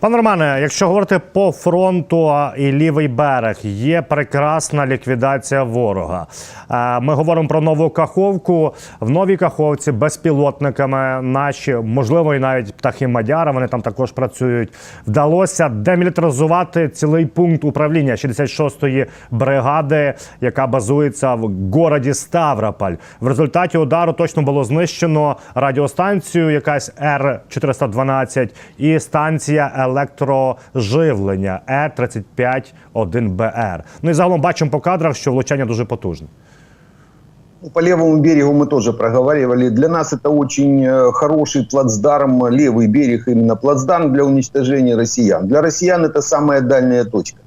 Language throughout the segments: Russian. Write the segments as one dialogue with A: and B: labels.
A: Пане Романе, якщо говорити по фронту і лівий берег, є прекрасна ліквідація ворога. Е, Ми говоримо про нову каховку. В новій каховці безпілотниками наші, можливо, і навіть птахи Мадяра. Вони там також працюють. Вдалося демілітаризувати цілий пункт управління 66-ї бригади, яка базується в городі Ставрополь. В результаті удару точно було знищено радіостанцію, якась Р 412 і станція електроживлення Е 35 1 БР. Ну і загалом бачимо по кадрах, що влучання дуже потужне.
B: Ну, По левому берегу мы тоже проговаривали. Для нас это очень э, хороший плацдарм, левый берег именно плацдарм для уничтожения россиян. Для россиян это самая дальняя точка.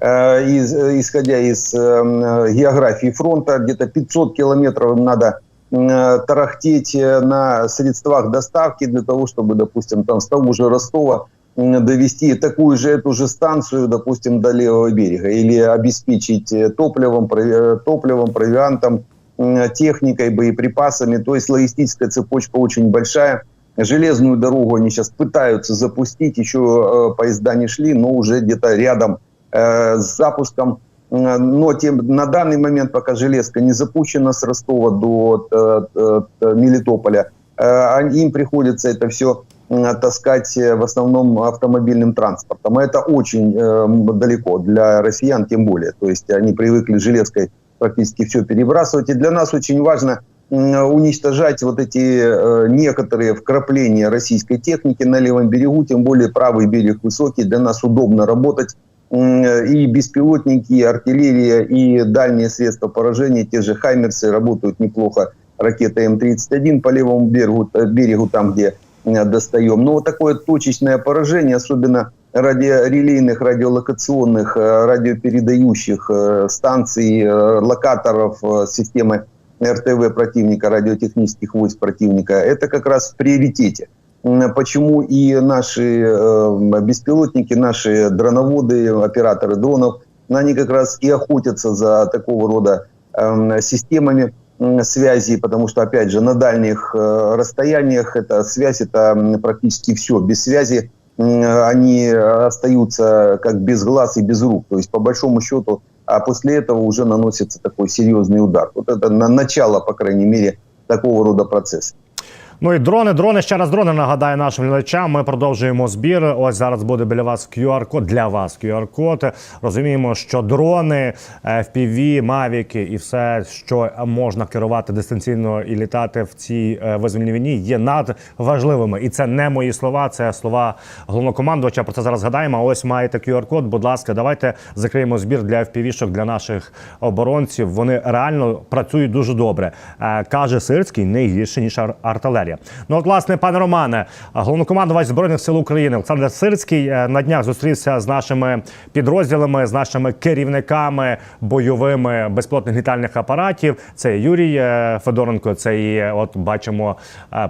B: Э, из- э, исходя из э, м, географии фронта, где-то 500 километров им надо э, тарахтеть э, на средствах доставки для того, чтобы, допустим, там с того же Ростова м, довести такую же эту же станцию, допустим, до левого берега или обеспечить э, топливом, э, топливом, провиантом, м, техникой, боеприпасами. То есть логистическая цепочка очень большая. Железную дорогу они сейчас пытаются запустить, еще э, поезда не шли, но уже где-то рядом э, с запуском. Но тем, на данный момент, пока железка не запущена с Ростова до э, э, э, Мелитополя, э, они- им приходится это все таскать э, в основном автомобильным транспортом. А Это очень э, далеко для россиян, тем более. То есть они привыкли железкой практически все перебрасывать. И для нас очень важно уничтожать вот эти э, некоторые вкрапления российской техники на левом берегу, тем более правый берег высокий, для нас удобно работать. И беспилотники, и артиллерия, и дальние средства поражения, те же «Хаймерсы» работают неплохо. Ракета М-31 по левому берегу, берегу там, где достаем. Но вот такое точечное поражение, особенно радиорелейных, радиолокационных, э, радиопередающих э, станций, э, локаторов э, системы РТВ противника, радиотехнических войск противника, это как раз в приоритете. Почему и наши э, беспилотники, наши дроноводы, операторы дронов, они как раз и охотятся за такого рода эм, системами связи, потому что, опять же, на дальних э, расстояниях эта связь, это практически все. Без связи они остаются как без глаз и без рук. То есть, по большому счету, а после этого уже наносится такой серьезный удар. Вот это на начало, по крайней мере, такого рода процесса.
A: Ну і дрони, дрони, ще раз дрони нагадаю нашим глядачам. Ми продовжуємо збір. Ось зараз буде біля вас QR-код для вас QR-код. Розуміємо, що дрони, FPV, мавіки і все, що можна керувати дистанційно і літати в цій е, визвольній війні, є надважливими. І це не мої слова, це слова головнокомандувача. Про це зараз згадаємо. А ось маєте QR-код. Будь ласка, давайте закриємо збір для FPV-шок для наших оборонців. Вони реально працюють дуже добре. Е, Каже Сирський, не гірше ніж ар- артилерія. Ну от, власне, пане Романе, головнокомандувач збройних сил України Олександр Сирський е, на днях зустрівся з нашими підрозділами, з нашими керівниками бойовими безпілотних літальних апаратів. Це Юрій е, Федоренко, це і е, от бачимо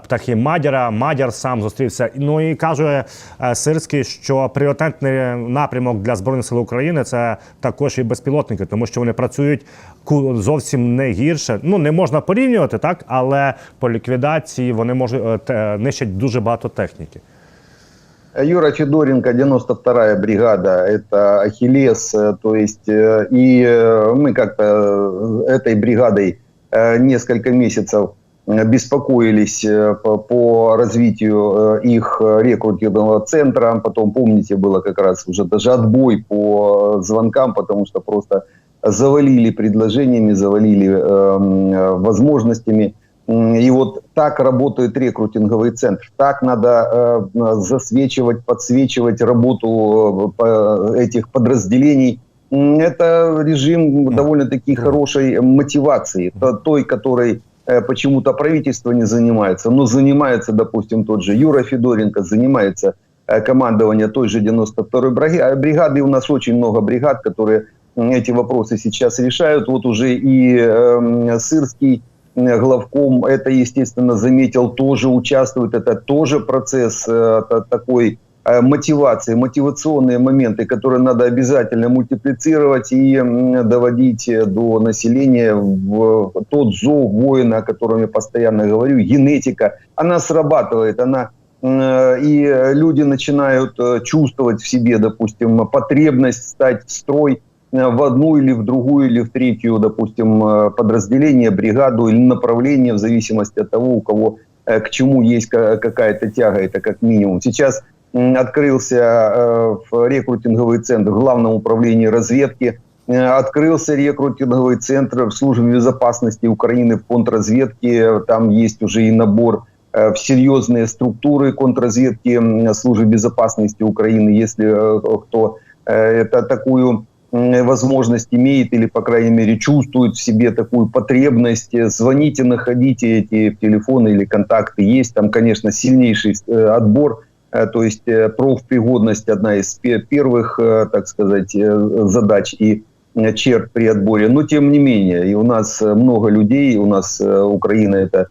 A: птахи Мадяра. Мадяр сам зустрівся. Ну і каже Сирський, що пріоритетний напрямок для збройних сил України це також і безпілотники, тому що вони працюють зовсім не гірше. Ну не можна порівнювати так, але по ліквідації вони можуть е, те- нищать дуже багато техніки.
B: Юра Федоренко, 92-я бригада, это Ахиллес, э, то есть, э, и э, мы как-то этой бригадой несколько месяцев беспокоились по, развитию их рекрутингового центра, потом, помните, было как раз уже даже отбой по звонкам, потому что просто завалили предложениями, завалили э, м, э, возможностями. И вот так работает рекрутинговый центр. Так надо э, засвечивать, подсвечивать работу э, этих подразделений. Это режим довольно-таки хорошей мотивации, то- той, которой э, почему-то правительство не занимается, но занимается, допустим, тот же Юра Федоренко, занимается э, командование той же 92-й брига- бригады. У нас очень много бригад, которые эти вопросы сейчас решают. Вот уже и эм, Сырский э, главком это, естественно, заметил, тоже участвует. Это тоже процесс э, та- такой э, мотивации, мотивационные моменты, которые надо обязательно мультиплицировать и доводить э, до населения в тот зов воина, о котором я постоянно говорю, генетика, она срабатывает, она э, и люди начинают э, чувствовать в себе, допустим, потребность стать в строй э, в одну или в другую или в третью, допустим, э, подразделение, бригаду или направление в зависимости от того, у кого э, к чему есть ка- какая-то тяга, это как минимум. Сейчас открылся э, рекрутинговый центр в Главном управлении разведки, э, открылся рекрутинговый центр в службе безопасности Украины в контрразведке, там есть уже и набор э, в серьезные структуры контрразведки службы безопасности Украины, если э, кто э, это такую возможность имеет или, по крайней мере, чувствует в себе такую потребность, э, звоните, находите эти телефоны или контакты. Есть там, конечно, сильнейший э, отбор, э, то есть э, профпригодность одна из пе- первых, э, так сказать, э, задач и э, черт при отборе. Но, тем не менее, и у нас э, много людей, у нас э, Украина – это э,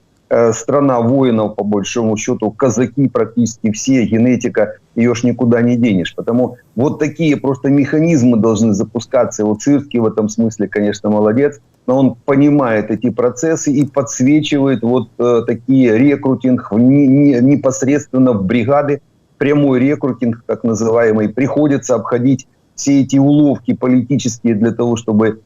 B: страна воинов, по большому счету, казаки практически все, генетика, ее ж никуда не денешь. Потому вот такие просто механизмы должны запускаться. Вот Цирский в этом смысле, конечно, молодец, но он понимает эти процессы и подсвечивает вот э, такие рекрутинг в не- не- непосредственно в бригады, прямой рекрутинг, так называемый, приходится обходить все эти уловки политические для того, чтобы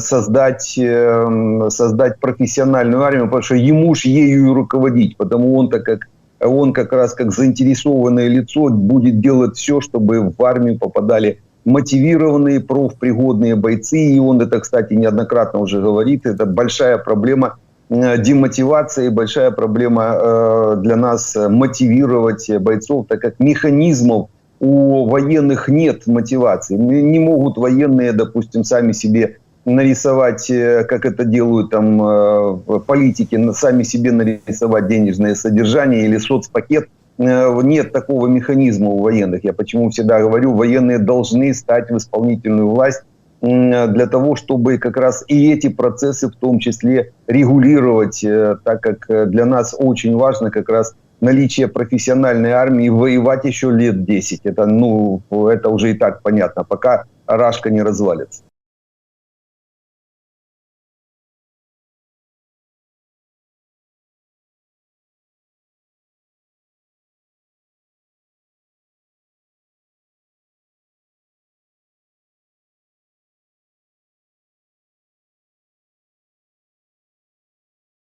B: создать, эм, создать профессиональную армию, потому что ему ж ею и руководить, потому он так как он как раз как заинтересованное лицо будет делать все, чтобы в армию попадали мотивированные, профпригодные бойцы. И он это, кстати, неоднократно уже говорит. Это большая проблема э, демотивация и большая проблема э, для нас мотивировать бойцов, так как механизмов у военных нет мотивации. Не могут военные, допустим, сами себе нарисовать, э, как это делают там э, политики, сами себе нарисовать денежное содержание или соцпакет. Э, Нет такого механизма у военных. Я почему всегда говорю, военные должны стать в исполнительную власть для того, чтобы как раз и эти процессы в том числе регулировать, так как для нас очень важно как раз наличие профессиональной армии воевать еще лет 10. Это, ну, это уже и так понятно, пока Рашка не развалится.